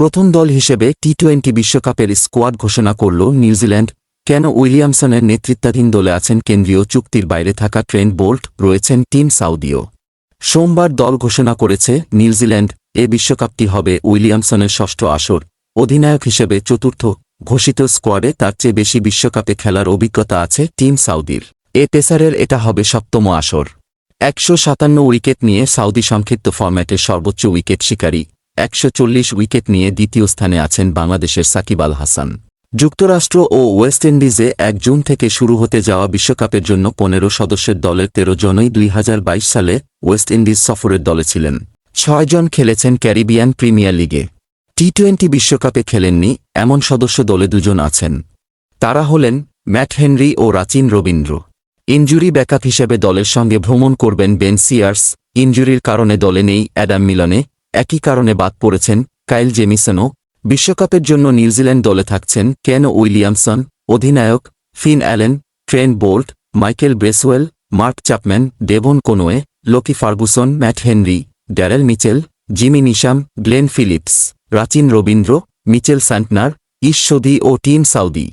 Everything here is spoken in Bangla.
প্রথম দল হিসেবে টি টোয়েন্টি বিশ্বকাপের স্কোয়াড ঘোষণা করল নিউজিল্যান্ড। কেন উইলিয়ামসনের নেতৃত্বাধীন দলে আছেন কেন্দ্রীয় চুক্তির বাইরে থাকা ট্রেন্ট বোল্ট, রয়েছেন টিম সাউদিও। সোমবার দল ঘোষণা করেছে নিউজিল্যান্ড, এ বিশ্বকাপটি হবে উইলিয়ামসনের ষষ্ঠ আসর। অধিনায়ক হিসেবে চতুর্থ ঘোষিত স্কোয়াডে তার চেয়ে বেশি বিশ্বকাপে খেলার অভিজ্ঞতা আছে টিম সাউদির। এ পেসারের এটা হবে সপ্তম আসর। একশো সাতান্ন উইকেট নিয়ে সাউদি সংক্ষিপ্ত ফরম্যাটের সর্বোচ্চ উইকেট শিকারী। একশো চল্লিশ উইকেট নিয়ে দ্বিতীয় স্থানে আছেন বাংলাদেশের সাকিব আল হাসান। যুক্তরাষ্ট্র ও ওয়েস্ট ইন্ডিজে এক জুন থেকে শুরু হতে যাওয়া বিশ্বকাপের জন্য পনেরো সদস্যের দলের তেরো জনই দুই হাজার বাইশ সালে ওয়েস্ট ইন্ডিজ সফরের দলে ছিলেন। ছয়জন খেলেছেন ক্যারিবিয়ান প্রিমিয়ার লিগে। টি টোয়েন্টি বিশ্বকাপে খেলেননি এমন সদস্য দলে দুজন আছেন। তারা হলেন ম্যাট হেনরি ও রাচিন রবীন্দ্র। ইনজুরি ব্যাকআপ হিসেবে দলের সঙ্গে ভ্রমণ করবেন বেন সিয়ার্স। ইনজুরির কারণে দলে নেই অ্যাডাম মিলনে। একই কারণে বাদ পড়েছেন কাইল জেমিসনও। বিশ্বকাপের জন্য নিউজিল্যান্ড দলে থাকছেন কেন উইলিয়ামসন, অধিনায়ক Finn Allen, Trent Boult, Michael Bracewell, Mark Chapman Devon Conway, Lockie Ferguson, Matt Henry, Daryl Mitchell, Jimmy Neesham, Glenn Phillips, Rachin Ravindra, Mitchell Santner Ishwardi ও টিম সাউদি।